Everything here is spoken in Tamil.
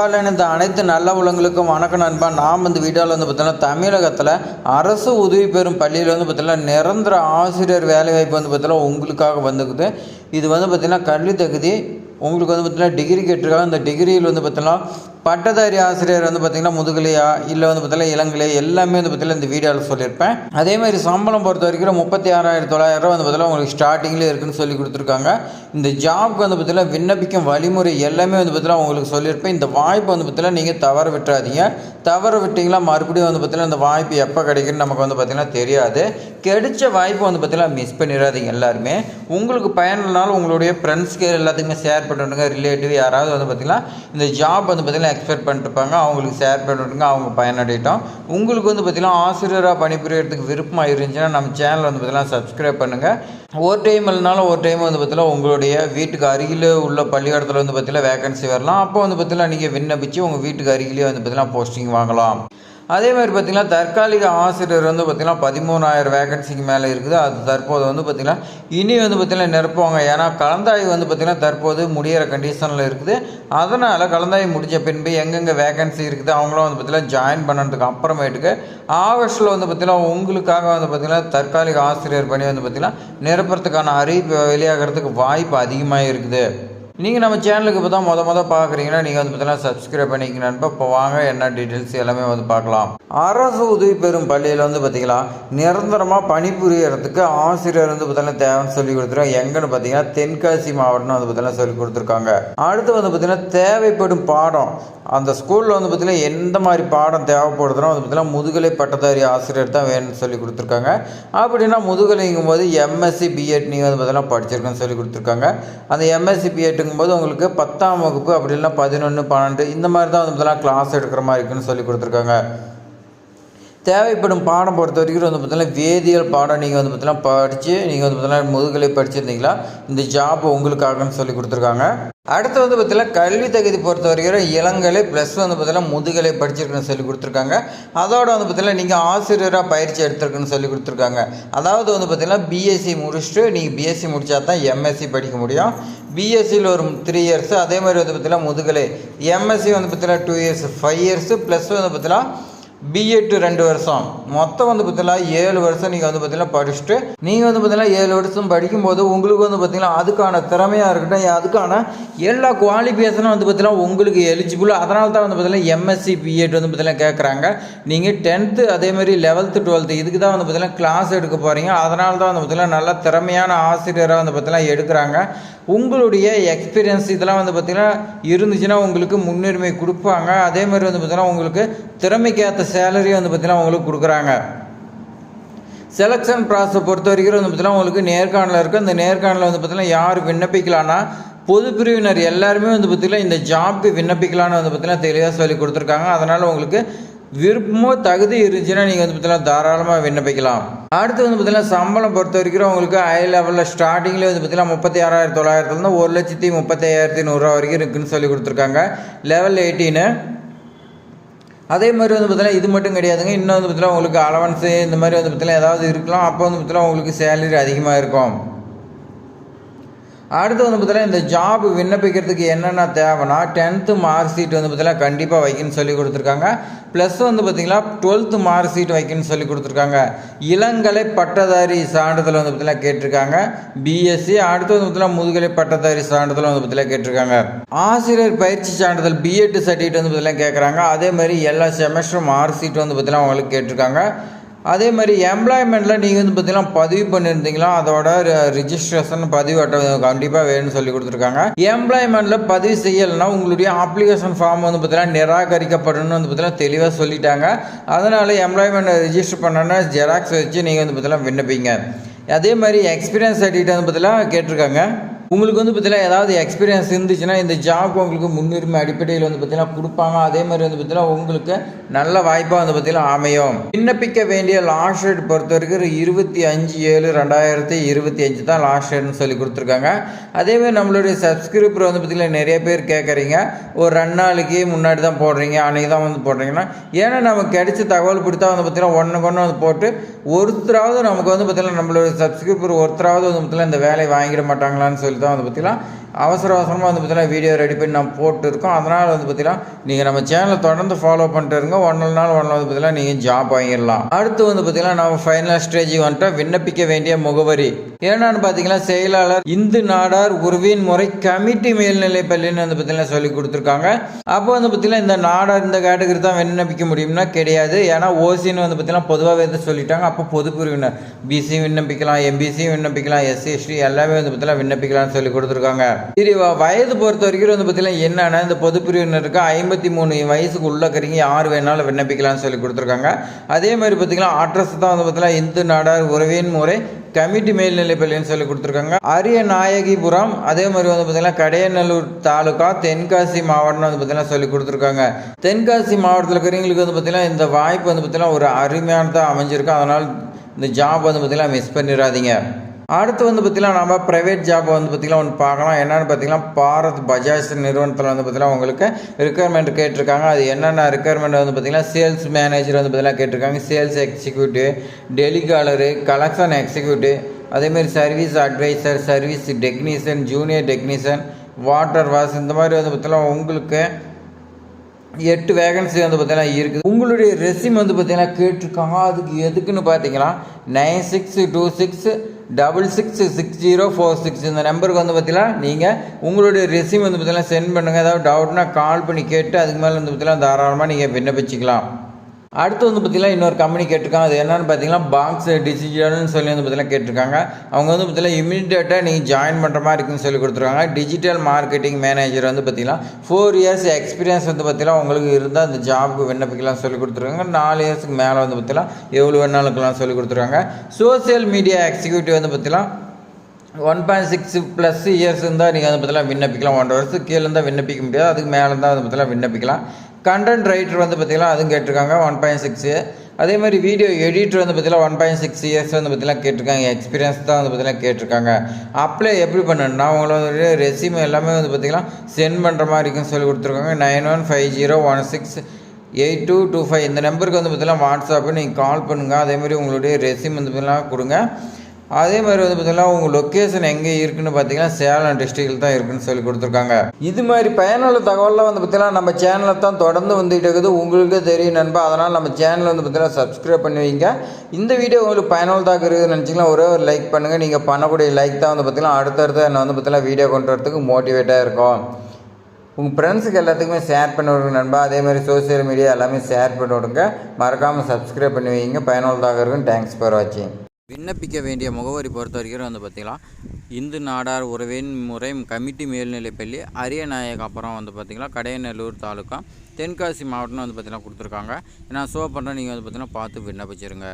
இந்த அனைத்து நல்ல உலகங்களுக்கும் வணக்கம் நண்பா. நாம் இந்த வீடியோவில் வந்து பார்த்தீங்கன்னா தமிழகத்தில் அரசு உதவி பெறும் பள்ளியில் வந்து பார்த்தீங்கன்னா நிரந்தர ஆசிரியர் வேலைவாய்ப்பு வந்து பார்த்தீங்கன்னா உங்களுக்காக வந்துக்குது இது வந்து பார்த்திங்கன்னா கல்வி தகுதி உங்களுக்கு வந்து பார்த்திங்கன்னா டிகிரி கேட்டிருக்காங்க. அந்த டிகிரியில் வந்து பார்த்திங்கன்னா பட்டதாரி ஆசிரியர் வந்து பார்த்திங்கன்னா முதுகலையா இல்லை வந்து பார்த்தீங்கன்னா இளங்கலை எல்லாமே வந்து பார்த்தீங்கன்னா இந்த வீடியோவில் சொல்லியிருப்பேன் அதே மாதிரி சம்பளம் பொறுத்த வரைக்கும் முப்பத்தி ஆறாயிரத்தி தொள்ளாயிரம் வந்து பார்த்தீங்கன்னா உங்களுக்கு ஸ்டார்டிங்லேயே இருக்குன்னு சொல்லி கொடுத்துருக்காங்க இந்த ஜாப்க்கு வந்து பார்த்தீங்கன்னா விண்ணப்பிக்கும் வழிமுறை எல்லாமே வந்து பார்த்தீங்கன்னா உங்களுக்கு சொல்லியிருப்பேன் இந்த வாய்ப்பு வந்து பார்த்தீங்கன்னா நீங்கள் தவற விட்டுறாதீங்க தவற விட்டிங்களா மறுபடியும் வந்து பார்த்தீங்கன்னா இந்த வாய்ப்பு எப்போ கிடைக்குன்னு நமக்கு வந்து பார்த்தீங்கன்னா தெரியாது கிடைச்ச வாய்ப்பு வந்து பார்த்தீங்கன்னா மிஸ் பண்ணிடாதீங்க எல்லாருமே உங்களுக்கு பயனில்னாலும் உங்களுடைய ஃப்ரெண்ட்ஸ்க்கு எல்லாத்துக்குமே ஷேர் பண்ணிவிடுங்க ரிலேட்டிவ் யாராவது வந்து பார்த்தீங்கன்னா இந்த ஜாப் வந்து பார்த்தீங்கன்னா எக்ஸ்பெக்ட் பண்ணிட்டுருப்பாங்க அவங்களுக்கு ஷேர் பண்ணிவிடுங்க அவங்க பயனடையிட்டோம். உங்களுக்கு வந்து பார்த்திங்கன்னா ஆசிரியராக பணிபுரியறதுக்கு விருப்பமாக இருந்துச்சுன்னா நம்ம சேனல் வந்து பார்த்திங்கன்னா சப்ஸ்கிரைப் பண்ணுங்கள் ஒரு டைம் இல்லைனாலும் ஒரு டைம் வந்து பார்த்திங்கன்னா உங்களுடைய வீட்டுக்கு அருகில் உள்ள பள்ளிக்கூடத்தில் வந்து பார்த்திங்கன்னா வேகன்சி வரலாம். அப்போ வந்து பார்த்திங்கன்னா நீங்கள் விண்ணப்பிச்சு உங்கள் வீட்டுக்கு அருகிலே வந்து பார்த்திங்கன்னா போஸ்டிங் வாங்கலாம். அதே மாதிரி பார்த்திங்கன்னா தற்காலிக ஆசிரியர் வந்து பார்த்திங்கன்னா பதிமூணாயிரம் வேகன்சிக்கு மேலே இருக்குது. அது தற்போது வந்து பார்த்திங்கன்னா இனி வந்து பார்த்திங்கன்னா நிரப்புவாங்க. ஏன்னா கலந்தாய்வு வந்து பார்த்திங்கன்னா தற்போது முடியிற கண்டிஷனில் இருக்குது. அதனால் கலந்தாய்வு முடிஞ்ச பின்பு எங்கெங்கே வேகன்சி இருக்குது அவங்களும் வந்து பார்த்திங்கன்னா ஜாயின் பண்ணதுக்கு அப்புறமேட்டுக்கு ஆகஸ்ட்டில் வந்து பார்த்திங்கன்னா உங்களுக்காக வந்து பார்த்திங்கன்னா தற்காலிக ஆசிரியர் பணி வந்து பார்த்திங்கன்னா நிரப்புறதுக்கான அறிவிப்பு வெளியாகிறதுக்கு வாய்ப்பு அதிகமாக இருக்குது நீங்கள் நம்ம சேனலுக்கு இப்போ தான் மொதல் மொதல் பார்க்குறீங்கன்னா நீங்கள் வந்து பார்த்தீங்கன்னா சப்ஸ்கிரைப் பண்ணிக்கணும்னு இப்போ வாங்க என்ன டீட்டெயில்ஸ் எல்லாமே வந்து பார்க்கலாம். அரசு உதவி பெறும் பள்ளியில் வந்து பார்த்தீங்கன்னா நிரந்தரமாக பணிபுரியறதுக்கு ஆசிரியர் வந்து பார்த்தீங்கன்னா தேவைன்னு சொல்லி கொடுத்துருக்காங்க. எங்கன்னு பார்த்தீங்கன்னா தென்காசி மாவட்டம் வந்து பார்த்தீங்கன்னா சொல்லி கொடுத்துருக்காங்க. அடுத்து வந்து பார்த்திங்கன்னா தேவைப்படும் பாடம். அந்த ஸ்கூலில் வந்து பார்த்திங்கன்னா எந்த மாதிரி பாடம் தேவைப்படுதுன்னா வந்து பார்த்திங்கன்னா முதுகலை பட்டதாரி ஆசிரியர் தான் வேணும்னு சொல்லி கொடுத்துருக்காங்க. அப்படின்னா முதுகலைங்கும் போது எம்எஸ்சி பிஎட் நீங்கள் வந்து பார்த்திங்கன்னா படிச்சிருக்கேன்னு சொல்லி கொடுத்துருக்காங்க. அந்த எம்எஸ்சி பிஎட் எட்டுங்கும்போது உங்களுக்கு பத்தாம் வகுப்பு அப்படி இல்லைனா பதினொன்று பன்னெண்டு இந்த மாதிரி தான் வந்து பார்த்தீங்கன்னா கிளாஸ் எடுக்கிற மாதிரி இருக்குன்னு சொல்லி கொடுத்துருக்காங்க. தேவைப்படும் பாடம் பொறுத்த வரைக்கும் வந்து பார்த்தீங்கன்னா வேதியியல் பாடம் நீங்கள் வந்து பார்த்தீங்கன்னா படித்து நீங்கள் வந்து பார்த்தீங்கன்னா முதுகலை படிச்சிருந்தீங்களா இந்த ஜாப் உங்களுக்காகன்னு சொல்லி கொடுத்துருக்காங்க. அடுத்து வந்து பார்த்தீங்கன்னா கல்வி தகுதி பொறுத்த வரைக்கும் இளங்கலை ப்ளஸ் வந்து பார்த்தீங்கன்னா முதுகலை படிச்சிருக்குன்னு சொல்லி கொடுத்துருக்காங்க. அதோட வந்து பார்த்தீங்கன்னா நீங்கள் ஆசிரியராக பயிற்சி எடுத்திருக்குன்னு சொல்லி கொடுத்துருக்காங்க. அதாவது வந்து பார்த்தீங்கன்னா பிஎஸ்சி முடிச்சுட்டு நீங்கள் பிஎஸ்சி முடித்தா தான் எம்எஸ்சி படிக்க முடியும். பிஎஸ்சியில் ஒரு த்ரீ இயர்ஸு அதே மாதிரி வந்து பார்த்தீங்கன்னா முதுகலை. எம்எஸ்சி வந்து பார்த்தீங்கன்னா two years five years plus வந்து பார்த்தீங்கன்னா பிஎட்டு ரெண்டு வருஷம் மொத்தம் வந்து பார்த்தீங்கன்னா ஏழு வருஷம் நீங்கள் வந்து பார்த்தீங்கன்னா படிச்சுட்டு நீங்கள் வந்து பார்த்தீங்கன்னா ஏழு வருஷம் படிக்கும்போது உங்களுக்கு வந்து பார்த்தீங்கன்னா அதுக்கான திறமையாக இருக்கட்டும் அதுக்கான எல்லா குவாலிஃபிகேஷனும் வந்து பார்த்தீங்கன்னா உங்களுக்கு எலிஜிபிள் அதனால தான் வந்து பார்த்தீங்கன்னா எம்எஸ்சி பிஎட் வந்து பார்த்தீங்கன்னா கேட்குறாங்க நீங்கள் டென்த்து அதேமாதிரி லெவல்த்து டுவெல்த்து இதுக்கு தான் வந்து பார்த்தீங்கன்னா கிளாஸ் எடுக்க போகிறீங்க அதனால தான் வந்து பார்த்தீங்கன்னா நல்ல திறமையான ஆசிரியராக வந்து பார்த்தீங்கன்னா எடுக்கிறாங்க உங்களுடைய எக்ஸ்பீரியன்ஸ் இதெல்லாம் வந்து பார்த்திங்கன்னா இருந்துச்சுன்னா உங்களுக்கு முன்னுரிமை கொடுப்பாங்க அதே மாதிரி வந்து பார்த்திங்கன்னா உங்களுக்கு திறமைக்கேற்ற சேலரி வந்து பார்த்திங்கன்னா உங்களுக்கு கொடுக்குறாங்க. செலெக்ஷன் ப்ராசஸ் பொறுத்த வரைக்கும் வந்து பார்த்திங்கன்னா உங்களுக்கு நேர்காணல் இருக்குது அந்த நேர்காணலில் வந்து பார்த்திங்கன்னா யார் விண்ணப்பிக்கலான்னா பொது பிரிவினர் எல்லாருமே வந்து பார்த்திங்கன்னா இந்த ஜாப்க்கு விண்ணப்பிக்கலான்னு வந்து பார்த்திங்கன்னா தெளிவாக சொல்லி கொடுத்துருக்காங்க. அதனால் உங்களுக்கு விருப்பமோ தகுதி இருந்துச்சுன்னா நீங்கள் வந்து பார்த்தீங்கன்னா தாராளமாக விண்ணப்பிக்கலாம். அடுத்து வந்து பார்த்தீங்கன்னா சம்பளம் பொறுத்த வரைக்கும் உங்களுக்கு ஹை லெவலில் ஸ்டார்டிங்லேயே வந்து பார்த்திங்கன்னா முப்பத்தி ஆறாயிரத்தி தொள்ளாயிரத்துலேருந்து ஒரு லட்சத்தி முப்பத்தி ஐயாயிரத்தி நூறுரூவா வரைக்கும் இருக்குதுன்னு சொல்லி கொடுத்துருக்காங்க. லெவல் எயிட்டீனு அதே மாதிரி வந்து பார்த்தீங்கன்னா இது மட்டும் கிடையாதுங்க. இன்னும் வந்து பார்த்தீங்கன்னா உங்களுக்கு அலவன்ஸு இந்த மாதிரி வந்து பார்த்தீங்கன்னா ஏதாவது இருக்கலாம். அப்போ வந்து பார்த்தீங்கன்னா உங்களுக்கு சேலரி அதிகமாக இருக்கும். அடுத்து வந்து பார்த்தீங்கன்னா இந்த ஜாப் விண்ணப்பிக்கிறதுக்கு என்னென்ன தேவைன்னா டென்த்து மார்க் ஷீட் வந்து பார்த்தீங்கன்னா கண்டிப்பாக வைக்கணும்னு சொல்லி கொடுத்துருக்காங்க. ப்ளஸ் வந்து பார்த்திங்கன்னா டுவெல்த்து மார்க் ஷீட் வைக்கணும்னு சொல்லி கொடுத்துருக்காங்க. இளங்கலை பட்டதாரி சான்றிதழ் வந்து பார்த்தீங்கன்னா கேட்டிருக்காங்க. பிஎஸ்சி அடுத்து வந்து பார்த்தீங்கன்னா முதுகலை பட்டதாரி சான்றிதழ் வந்து பார்த்தீங்கன்னா கேட்டிருக்காங்க. ஆசிரியர் பயிற்சி சான்றிதழ் பிஎட் சர்டிஃபிகேட் வந்து பார்த்தீங்கன்னா கேட்குறாங்க அதே மாதிரி எல்லா செமஸ்டர் மார்க் ஷீட் வந்து பார்த்தீங்கன்னா அவங்களுக்கு கேட்டிருக்காங்க. அதே மாதிரி எம்ப்ளாய்மெண்ட்டில் நீங்கள் வந்து பார்த்தீங்கன்னா பதிவு பண்ணியிருந்தீங்களா அதோட ரிஜிஸ்ட்ரேஷன் பதிவு அட்டை கண்டிப்பாக வேணும்னு சொல்லி கொடுத்துருக்காங்க. எம்ப்ளாய்மெண்ட்டில் பதிவு செய்யலைன்னா உங்களுடைய அப்ளிகேஷன் ஃபார்ம் வந்து பார்த்தீங்கன்னா நிராகரிக்கப்படணும்னு வந்து பார்த்தீங்கன்னா தெளிவாக சொல்லிட்டாங்க. அதனால் எம்ப்ளாய்மெண்ட் ரிஜிஸ்டர் பண்ணோன்னா ஜெராக்ஸ் வச்சு நீங்கள் வந்து பார்த்தீங்கன்னா விண்ணப்பிங்க. அதே மாதிரி எக்ஸ்பீரியன்ஸ் சர்டிஃபிகேட் வந்து பார்த்தீங்கன்னா கேட்டிருக்காங்க. உங்களுக்கு வந்து பார்த்தீங்கன்னா ஏதாவது எக்ஸ்பீரியன்ஸ் இருந்துச்சுன்னா இந்த ஜாப் உங்களுக்கு முன்னுரிமை அடிப்படையில் வந்து பார்த்தீங்கன்னா கொடுப்பாங்க. அதே மாதிரி வந்து பார்த்தீங்கன்னா உங்களுக்கு நல்ல வாய்ப்பாக வந்து பார்த்தீங்கன்னா அமையும். விண்ணப்பிக்க வேண்டிய லாஸ்ட் டேட் பொறுத்த வரைக்கும் இருபத்தி அஞ்சு ஏழு ரெண்டாயிரத்தி இருபத்தி அஞ்சு தான் லாஸ்ட் டேட்னு சொல்லி கொடுத்துருக்காங்க. அதேமாதிரி நம்மளுடைய சப்ஸ்கிரிப்பர் வந்து பார்த்திங்கன்னா நிறைய பேர் கேட்குறீங்க. ஒரு ரெண்டு நாளைக்கு முன்னாடி தான் போடுறீங்க. அன்றைக்கி தான் வந்து போடுறீங்கன்னா ஏன்னா நமக்கு கிடைச்ச தகவல் கொடுத்தா வந்து பார்த்திங்கன்னா ஒன்று கொண்டு வந்து போட்டு ஒருத்தராவது நமக்கு வந்து பார்த்திங்கன்னா நம்மளுடைய சப்ஸ்கிரிப்பர் ஒருத்தராவது வந்து பார்த்திங்கன்னா இந்த வேலையை வாங்கிட மாட்டாங்களான்னு சொல்லி தான் வந்து பற்றிலாம் அவசர அவசரமாக வந்து பார்த்தீங்கன்னா வீடியோ ரெடி பண்ணி நான் போட்டுருக்கோம். அதனால் வந்து பார்த்தீங்கன்னா நீங்கள் நம்ம சேனலை தொடர்ந்து ஃபாலோ பண்ணிட்டு இருங்க. ஒன்று நாள் ஒன்று வந்து பார்த்திங்கன்னா நீங்கள் ஜாப் வாங்கிடலாம். அடுத்து வந்து பார்த்திங்கன்னா நம்ம ஃபைனல் ஸ்டேஜ் வந்துட்டு விண்ணப்பிக்க வேண்டிய முகவரி. என்னன்னு பார்த்தீங்கன்னா செயலாளர் இந்து நாடார் உருவின் முறை கமிட்டி மேல்நிலை பள்ளின்னு வந்து பார்த்தீங்கன்னா சொல்லி கொடுத்துருக்காங்க. அப்போ வந்து பார்த்தீங்கன்னா இந்த நாடார் இந்த கேட்டகரி தான் விண்ணப்பிக்க முடியும்னா கிடையாது. ஏன்னா ஓசின்னு வந்து பார்த்தீங்கன்னா பொதுவாகவே வந்து சொல்லிட்டாங்க. அப்போ பொது பிரிவினர் பிசி விண்ணப்பிக்கலாம் எம்பிசி விண்ணப்பிக்கலாம் எஸ்சி எஸ்டி எல்லாமே வந்து பார்த்தீங்கன்னா விண்ணப்பிக்கலாம்னு சொல்லி கொடுத்துருக்காங்க. சரி வயது பொறுத்த வரைக்கும் வந்து பார்த்தீங்கன்னா என்னன்னா இந்த பொது பிரிவினருக்கு ஐம்பத்தி மூணு வயசுக்கு உள்ளக்கறீங்க யார் வேணாலும் விண்ணப்பிக்கலாம்னு சொல்லி கொடுத்துருக்காங்க. அதே மாதிரி பார்த்தீங்கன்னா அட்ரஸ் தான் வந்து பார்த்தீங்கன்னா இந்து நாடார் உறவின் முறை கமிட்டி மேல்நிலை பள்ளின்னு சொல்லி கொடுத்துருக்காங்க. அரிய நாயகிபுரம் அதே மாதிரி வந்து பார்த்தீங்கன்னா கடையநல்லூர் தாலுகா தென்காசி மாவட்டம் வந்து பார்த்தீங்கன்னா சொல்லி கொடுத்துருக்காங்க. தென்காசி மாவட்டத்தில் இருக்கிறவங்களுக்கு வந்து பார்த்தீங்கன்னா இந்த வாய்ப்பு வந்து பார்த்தீங்கன்னா ஒரு அருமையானதாக அமைஞ்சிருக்கு. அதனால் இந்த ஜாப் வந்து பார்த்தீங்கன்னா மிஸ் பண்ணிடாதீங்க. அடுத்து வந்து பார்த்தீங்கன்னா நம்ம ப்ரைவேட் ஜாப் வந்து பார்த்திங்கன்னா ஒன்று பார்க்கலாம். என்னென்னு பார்த்தீங்கன்னா பாரத் பஜாஜ் நிறுவனத்தில் வந்து பார்த்திங்கன்னா உங்களுக்கு ரெக்குயர்மெண்ட் கேட்டிருக்காங்க. அது என்னென்ன ரெக்குயர்மெண்ட் வந்து பார்த்தீங்கன்னா சேல்ஸ் மேனேஜர் வந்து பார்த்திங்கன்னா கேட்டிருக்காங்க. Sales executive telecaller collection executive அதேமாரி service advisor service technician junior technician water wash இந்த மாதிரி வந்து பார்த்திங்கன்னா உங்களுக்கு எட்டு வேகன்சி வந்து பார்த்தீங்கன்னா இருக்குது. உங்களுடைய ரெசிம் வந்து பார்த்தீங்கன்னா கேட்டிருக்காங்க. அதுக்கு எதுக்குன்னு பார்த்தீங்கன்னா nine six two six double six six zero four six இந்த நம்பருக்கு வந்து பார்த்தீங்கன்னா நீங்கள் உங்களுடைய ரெசிம் வந்து பார்த்தீங்கன்னா சென்ட் பண்ணுங்கள் ஏதாவது டவுட்னா கால் பண்ணி கேட்டு அதுக்கு மேலே வந்து பார்த்தீங்கன்னா தாராளமாக நீங்கள் விண்ணப்பிச்சிக்கலாம். அடுத்து வந்து பார்த்தீங்கன்னா இன்னொரு கம்பெனி கேட்டிருக்காங்க. அது என்னன்னு பார்த்தீங்கன்னா பாக்ஸ் டிஜிட்டல்னு சொல்லி வந்து பார்த்தீங்கன்னா கேட்டிருக்காங்க. அவங்க வந்து பார்த்தீங்கன்னா இமீடியட்டாக நீங்கள் ஜாயின் பண்ணுற மாதிரி இருக்குன்னு சொல்லி கொடுத்துருக்காங்க. டிஜிட்டல் மார்க்கெட்டிங் மேனேஜர் வந்து பார்த்தீங்கன்னா ஃபோர் இயர்ஸ் எக்ஸ்பீரியன்ஸ் வந்து பார்த்தீங்கன்னா உங்களுக்கு இருந்தால் அந்த ஜாபுக்கு விண்ணப்பிக்கலாம் சொல்லி கொடுத்துருக்காங்க. நாலு இயர்ஸ்க்கு மேலே வந்து பார்த்தீங்கன்னா எவ்வளோ வேணாலும் சொல்லி கொடுத்துருக்காங்க. சோசியல் மீடியா எக்ஸிக்யூட்டிவ் வந்து பார்த்தீங்கன்னா one point six plus years இருந்தால் நீங்கள் வந்து பார்த்தீங்கன்னா விண்ணப்பிக்கலாம். ஒன்றரை வருஷத்துக்கு கீழே இருந்தால் விண்ணப்பிக்க முடியாது. அதுக்கு மேலே இருந்தால் வந்து பார்த்தீங்கன்னா விண்ணப்பிக்கலாம். கண்டென்ட் ரைட்டர் வந்து பார்த்தீங்கன்னா அதுவும் கேட்டிருக்காங்க ஒன் பாயிண்ட் சிக்ஸு அதே மாதிரி வீடியோ எடிட்டர் வந்து பார்த்தீங்கன்னா ஒன் பாயிண்ட் சிக்ஸ் இயர்ஸ் வந்து பார்த்திங்கன்னா கேட்டிருக்காங்க எக்ஸ்பீரியன்ஸ் தான் வந்து பார்த்திங்கன்னா கேட்டிருக்காங்க. அப்ளை எப்படி பண்ணணும்னா அவங்களோட ரெசியூம் எல்லாமே வந்து பார்த்தீங்கன்னா சென்ட் பண்ணுற மாதிரி இருக்குன்னு சொல்லி கொடுத்துருக்காங்க. Nine one five zero one six eight two two five இந்த நம்பருக்கு வந்து பார்த்திங்கன்னா வாட்ஸ்அப்பு நீங்கள் கால் பண்ணுங்கள் அதே மாதிரி உங்களுடைய ரெசியூம் வந்து பார்த்தீங்கன்னா கொடுங்க. அதே மாதிரி வந்து பார்த்தீங்கன்னா உங்கள் லொக்கேஷன் எங்கே இருக்குன்னு பார்த்தீங்கன்னா சேலம் டிஸ்ட்ரிக்டில் தான் இருக்குன்னு சொல்லி கொடுத்துருக்காங்க. இது மாதிரி பயனுள்ள தகவல்லாம் வந்து பார்த்தீங்கன்னா நம்ம சேனலில் தான் தொடர்ந்து வந்துகிட்டு இருக்குது. உங்களுக்கே தெரியும் நண்பா. அதனால் நம்ம சேனல் வந்து பார்த்தீங்கன்னா சப்ஸ்கிரைப் பண்ணி வைங்க. இந்த வீடியோ உங்களுக்கு பயனுள்ளதாக இருக்குதுன்னு நினச்சிங்கன்னா ஒரே ஒரு லைக் பண்ணுங்கள் நீங்கள் பண்ணக்கூடிய லைக் தான் வந்து பார்த்தீங்கன்னா அடுத்தடுத்து என்ன வந்து பார்த்தீங்கன்னா வீடியோ கொண்டு வரதுக்கு மோட்டிவேட்டாக இருக்கும். உங்கள் ஃப்ரெண்ட்ஸுக்கு எல்லாத்துக்குமே ஷேர் பண்ணி விடுங்க நண்பா. அதே மாதிரி சோஷியல் மீடியா எல்லாமே ஷேர் பண்ணி விடுங்க. மறக்காமல் சப்ஸ்கிரைப் பண்ணி வைங்க. பயனுள்ளதாக இருக்கும் தேங்க்ஸ் ஃபார் வாட்சிங் விண்ணப்பிக்க வேண்டிய முகவரி பொறுத்த வரைக்கும் வந்து பார்த்திங்கன்னா இந்து நாடார் உறவின் முறை கமிட்டி மேல்நிலைப்பள்ளி அரியநாயகாபுரம் வந்து பார்த்திங்கன்னா கடையநல்லூர் தாலுக்கா தென்காசி மாவட்டம்னு வந்து பார்த்திங்கன்னா கொடுத்துருக்காங்க. நான் ஷோ பண்ணுறேன் நீங்கள் வந்து பார்த்திங்கன்னா பார்த்து விண்ணப்பிச்சிருங்க.